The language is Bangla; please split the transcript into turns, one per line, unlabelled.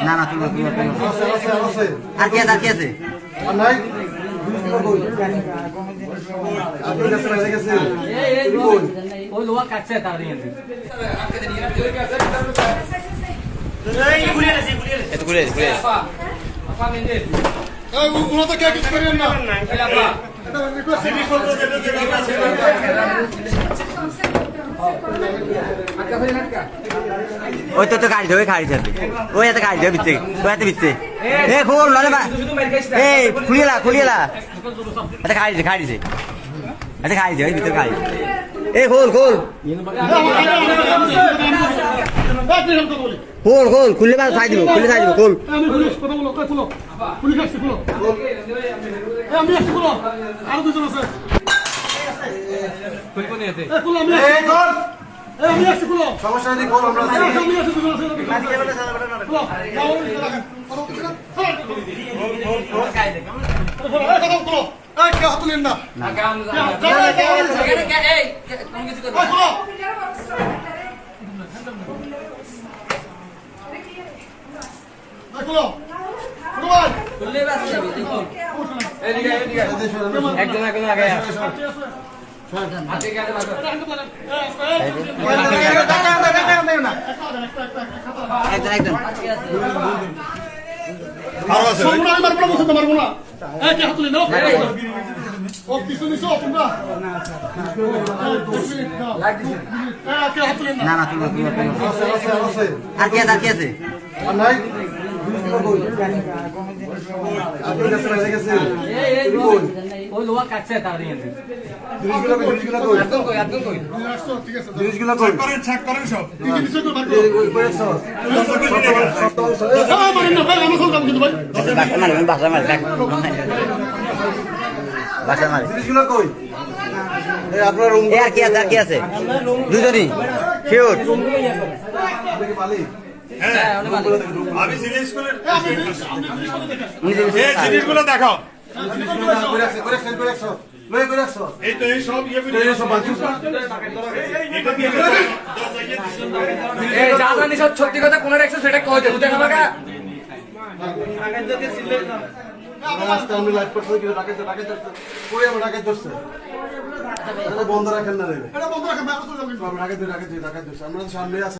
না না তুলো তুলো তুলো
আছে আছে আছে
আর কি আর কি আছে
আর
ওই
তো তো গাড়ি ধরে গাড়ি ধরবে ওই এত গাড়ি ধরে বিচ্ছে ওই এত বিচ্ছে এ খোল নলে মা এই খুলিয়েলা খুলিয়েলা। এটা গাড়ি দে গাড়ি দে। এটা গাড়ি দে ওই ভিতরে গাড়ি এ খোল খোল। খোল খোল খুললে বা ছাই দিব খুললে ছাই দিব খোল।
আমি পুলিশ কথা বলো বলো পুলিশ আসছে বলো আমি আসছি। বলো আর দুজন আছে এ বলো আমি
সমস্যা নেই আমরা
একজন একজন আগে
আর কি আছে আর কি আছে
আপনার
হ্যাঁ
রুম
আর কি আছে আর কি আছে দুজনই শিওর
হ্যাঁ আমি
আমি আমি
উনি যে
এই জিনিসগুলো দেখাও।
কই রাখছে কই রাখছে কই রাখছে লই কই রাখছে
এই তো এই সব ইয়ে
যা জানি সব সত্যি কথা কোন রাখছে সেটা কই দে তুই আমাকে
আমি আমার ধরছে বন্ধ রাখেন না রে।
বন্ধ রাখেন
আমরা সামনে আছে।